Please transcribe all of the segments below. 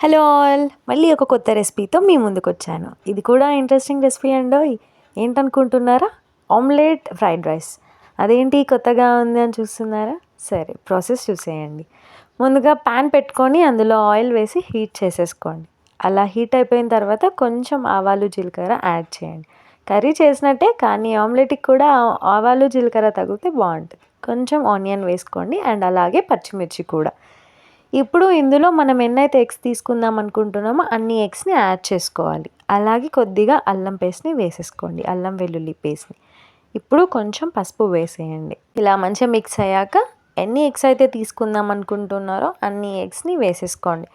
Hello all. మళ్ళీ ఒక కొత్త రెసిపీతో మీ ముందుకు వచ్చాను ఇది కూడా ఇంట్రెస్టింగ్ రెసిపీ అండో ఏంటనుకుంటున్నారా? ఆమ్లెట్ ఫ్రైడ్ రైస్ అదేంటి కొత్తగా ఉంది అని చూస్తున్నారా? సరే ప్రాసెస్ చూసేయండి. ముందుగా ప్యాన్ పెట్టుకొని అందులో ఆయిల్ వేసి హీట్ చేసేసుకోండి. అలా హీట్ అయిపోయిన తర్వాత కొంచెం ఆవాలు జీలకర్ర యాడ్ చేయండి. కర్రీ చేసినట్టే కానీ ఆమ్లెట్కి కూడా ఆవాలు జీలకర్ర తగిలితే బాగుంటుంది. కొంచెం ఆనియన్ వేసుకోండి అండ్ అలాగే పచ్చిమిర్చి కూడా. ఇప్పుడు ఇందులో మనం ఎన్నైతే ఎగ్స్ తీసుకుందాం అనుకుంటున్నామో అన్ని ఎగ్స్ని యాడ్ చేసుకోవాలి. అలాగే కొద్దిగా అల్లం పేస్ట్ని వేసేసుకోండి. అల్లం వెల్లుల్లి పేస్ట్ని. ఇప్పుడు కొంచెం పసుపు వేసేయండి. ఇలా మంచిగా మిక్స్ అయ్యాక ఎన్ని ఎగ్స్ అయితే తీసుకుందాం అనుకుంటున్నారో అన్ని ఎగ్స్ని వేసేసుకోండి.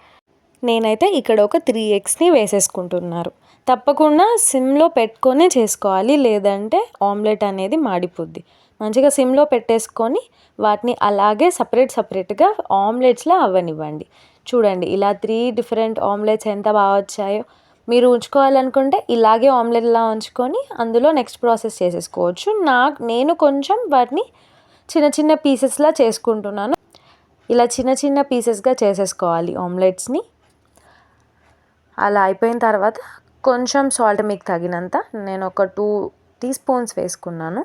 నేనైతే ఇక్కడ ఒక త్రీ ఎగ్స్ని వేసేసుకుంటున్నారు. తప్పకుండా సిమ్లో పెట్టుకొని చేసుకోవాలి. లేదంటే ఆమ్లెట్ అనేది మాడిపోద్ది. మంచిగా సిమ్లో పెట్టేసుకొని వాటిని అలాగే సపరేట్ సపరేట్గా ఆమ్లెట్స్లో అవ్వనివ్వండి చూడండి ఇలా త్రీ డిఫరెంట్ ఆమ్లెట్స్ ఎంత బాగా వచ్చాయో. మీరు ఉంచుకోవాలనుకుంటే ఇలాగే ఆమ్లెట్లా ఉంచుకొని అందులో నెక్స్ట్ ప్రాసెస్ చేసేసుకోవచ్చు. నాకు నేను కొంచెం వాటిని చిన్న చిన్న పీసెస్లా చేసుకుంటున్నాను. ఇలా చిన్న చిన్న పీసెస్గా చేసేసుకోవాలి ఆమ్లెట్స్ని. అలా అయిపోయిన తర్వాత కొంచెం సాల్ట్ మీకు తగినంత నేను ఒక టూ టీ స్పూన్స్ వేసుకున్నాను.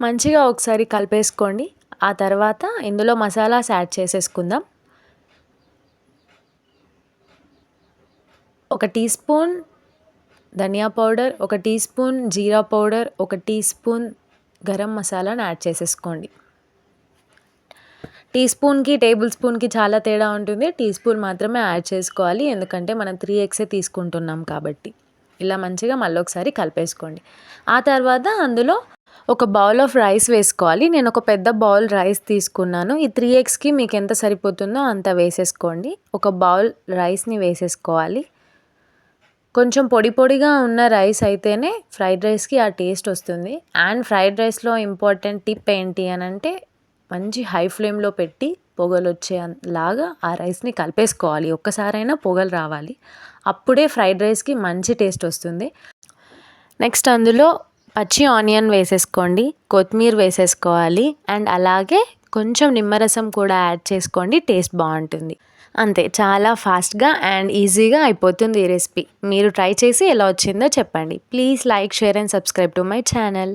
మంచిగా ఒకసారి కలిపేసుకోండి. ఆ తర్వాత ఇందులో మసాలాస్ యాడ్ చేసేసుకుందాం. ఒక టీ స్పూన్ ధనియా పౌడర్ ఒక టీ స్పూన్ జీరా పౌడర్ ఒక టీ స్పూన్ గరం మసాలాను యాడ్ చేసేసుకోండి. టీ స్పూన్కి టేబుల్ స్పూన్కి చాలా తేడా ఉంటుంది. టీ స్పూన్ మాత్రమే యాడ్ చేసుకోవాలి. ఎందుకంటే మనం త్రీ ఎక్సే తీసుకుంటున్నాం కాబట్టి. ఇలా మంచిగా మళ్ళీ ఒకసారి కలిపేసుకోండి. ఆ తర్వాత అందులో ఒక బౌల్ ఆఫ్ రైస్ వేసుకోవాలి. నేను ఒక పెద్ద బౌల్ రైస్ తీసుకున్నాను. ఈ త్రీ ఎగ్స్కి మీకు ఎంత సరిపోతుందో అంత వేసేసుకోండి. ఒక బౌల్ రైస్ని వేసేసుకోవాలి. కొంచెం పొడి పొడిగా ఉన్న రైస్ అయితేనే ఫ్రైడ్ రైస్కి ఆ టేస్ట్ వస్తుంది. అండ్ ఫ్రైడ్ రైస్లో ఇంపార్టెంట్ టిప్ ఏంటి అని అంటే మంచి హై ఫ్లేమ్లో పెట్టి పొగలు వచ్చేలాగా ఆ రైస్ని కలిపేసుకోవాలి. ఒక్కసారైనా పొగలు రావాలి. అప్పుడే ఫ్రైడ్ రైస్కి మంచి టేస్ట్ వస్తుంది. నెక్స్ట్ అందులో పచ్చి ఆనియన్ వేసేసుకోండి కొత్తిమీర వేసేసుకోవాలి అండ్ అలాగే కొంచెం నిమ్మరసం కూడా యాడ్ చేసుకోండి టేస్ట్ బాగుంటుంది. అంతే చాలా ఫాస్ట్గా అండ్ ఈజీగా అయిపోతుంది ఈ రెసిపీ. మీరు ట్రై చేసి ఎలా వచ్చిందో చెప్పండి. Please like share and subscribe to my channel.